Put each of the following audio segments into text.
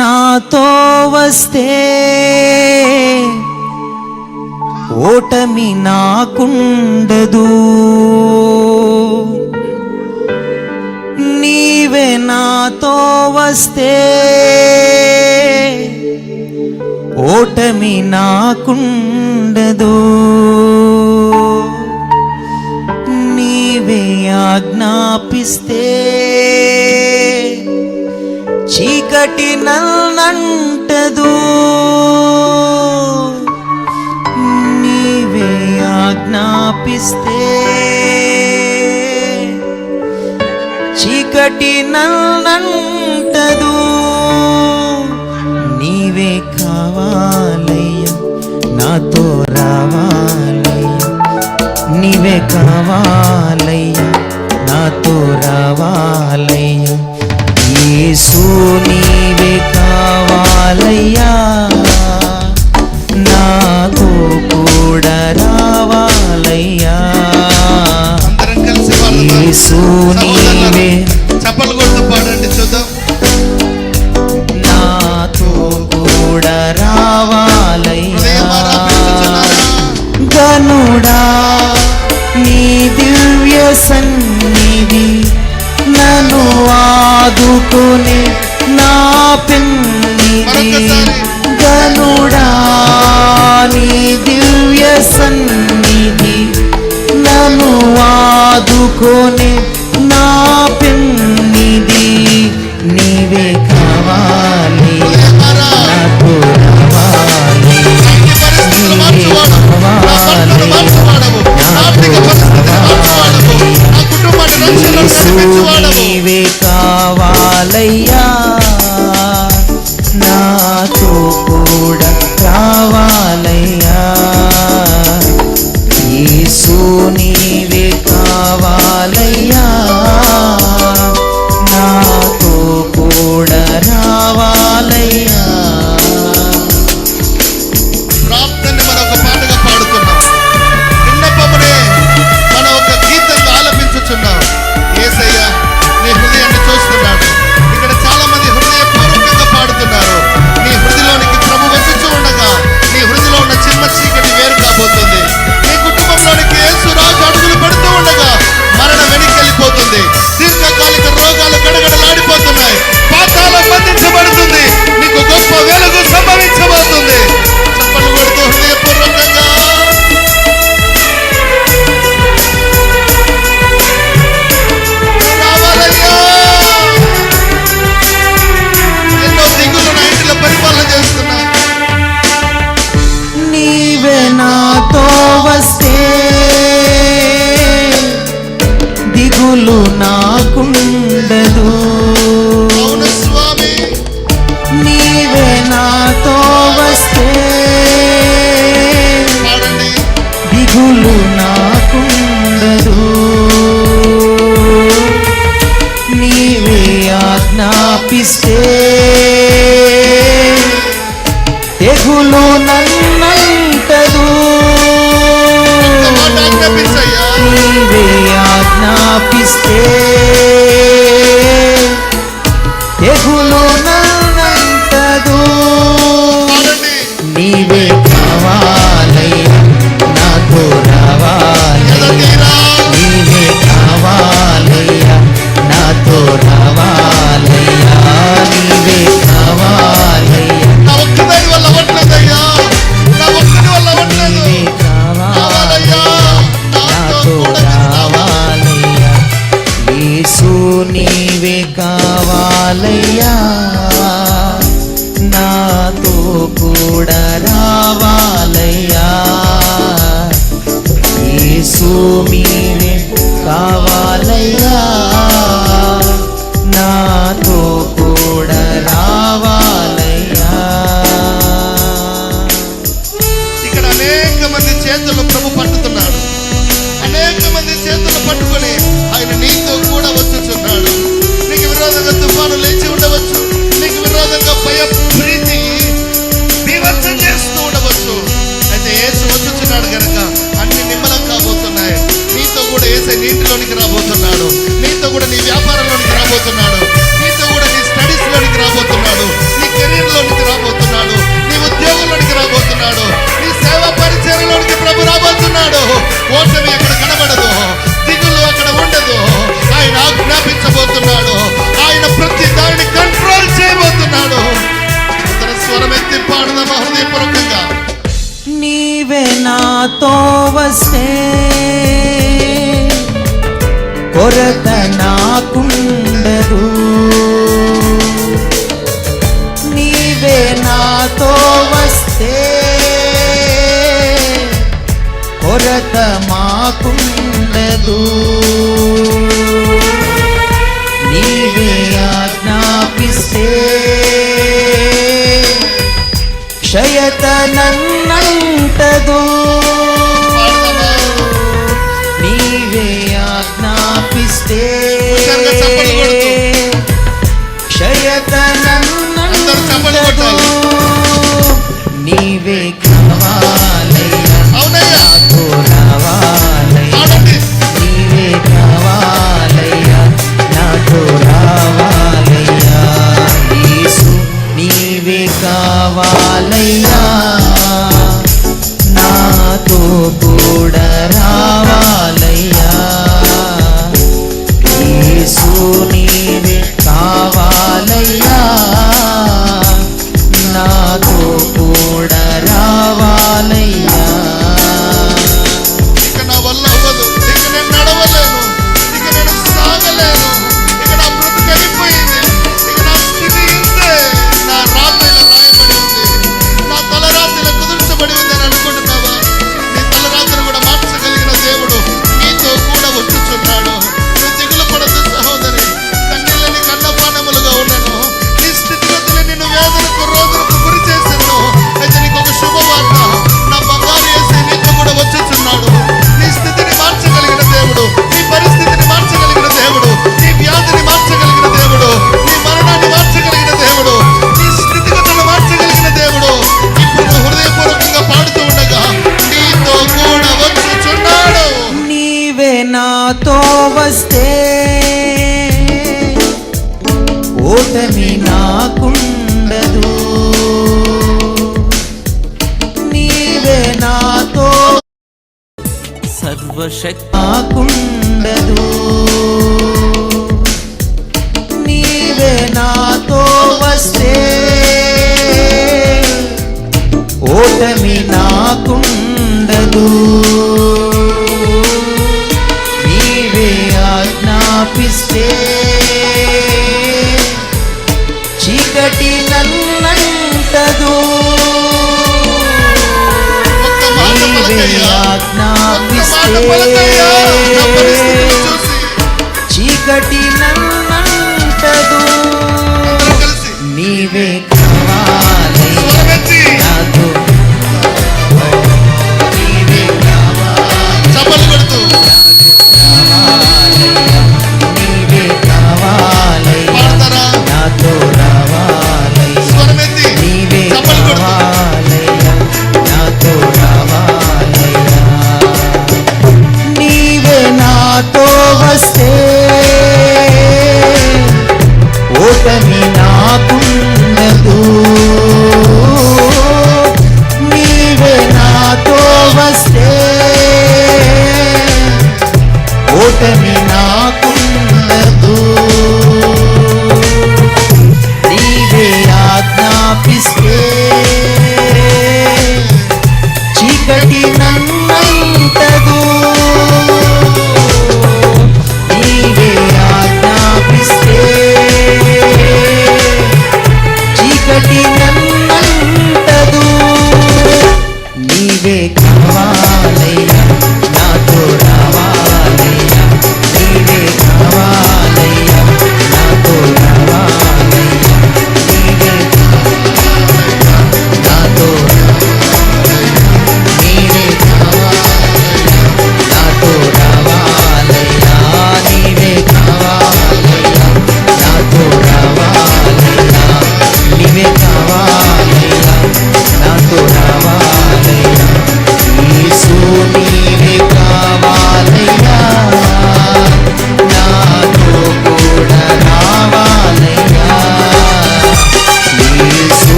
నాతో వస్తే ఓటమి నాకుండదు. నీవే నాతో వస్తే ఓటమి నాకుండదు. నీవే ఆజ్ఞాపిస్తే చీకటి నల్లంటదు నీవే ఆజ్ఞాపిస్తే చీకటి నల్లంటదు నీవే కావాలయ్య నాతో రావాలయ్య. నీవే కావాలయ్య నాతో రావాలయ్యా. యేసు నీవే కావాలయ్యా. నాకు కూడా రావాలయ్యా. యేసు ఆదుకుని నా పిన్నిది గనుడా నీ దివ్య సన్నిధి. నన్ను ఆదుకుని నా పిన్నిది నీవే కావాలి. నాకు కావాలి. నీవే నీవే కావాలయ్యా. నాతో కూడా రావాలయ్యా. ఏ మీ రాబోతున్నాడు. నీతో కూడా నీ వ్యాపారంలోనికి రాబోతున్నాడు. నీతో కూడా నీ స్టడీస్లోనికి రాబోతున్నాడు. నీ కెరీర్ లోనికి రాబోతున్నాడు. నీ ఉద్యోగంలోనికి రాబోతున్నాడు. నీ సేవా పరిచయంలోనికి ప్రభు రాబోతున్నాడు. ఓటమి అక్కడ కనబడదు. దిగులు అక్కడ ఉండదు. ఆయన ఆజ్ఞాపించబోతున్నాడు. ఆయన ప్రతి దానిని కంట్రోల్ చేయబోతున్నాడు. అతను స్వరం ఎత్తి హృదయపూర్వకంగా నీవే నాతో వస్తే లేదు నీవే నాతో వస్తే కొరత మాకు ఉండదు సర్వశక్తి నాకుండదు నీవే నాతో వస్తే ఓటమి నాకుండదు. నీవే ఆజ్ఞాపిస్తే చీకటి నన్నంటదు. నీవే ఆజ్ఞాపి చీకటి నన్నంటదు. నీవే కావాలి. నీవే కావాలి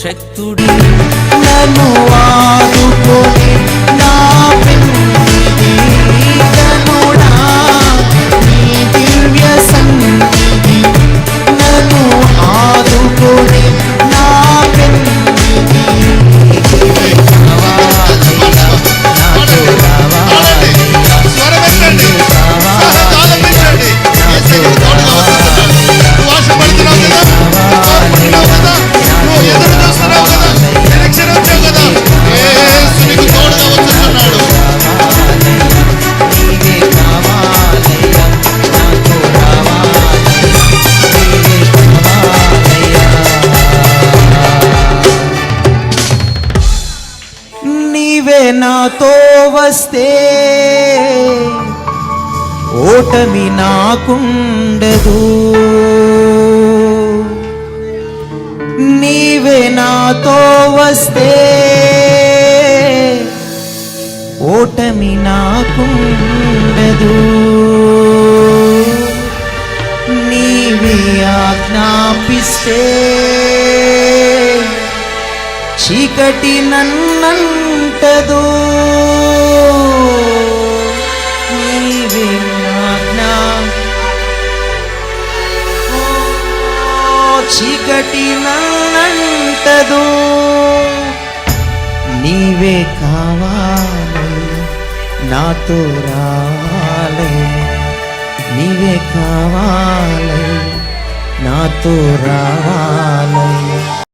సర్వశక్తుడి నన్ను ఆదుకో. వస్తే ఓటమి నాకుండదు. నీవే నాతో వస్తే ఓటమి నాకుండదు. నీవే ఆజ్ఞాపిస్తే చీకటి నన్నన్ను నీవే చీకటి నంటదు నీవే కావాలి నాతో రావాలి. నీవే కావాలి నాతో రావాలి.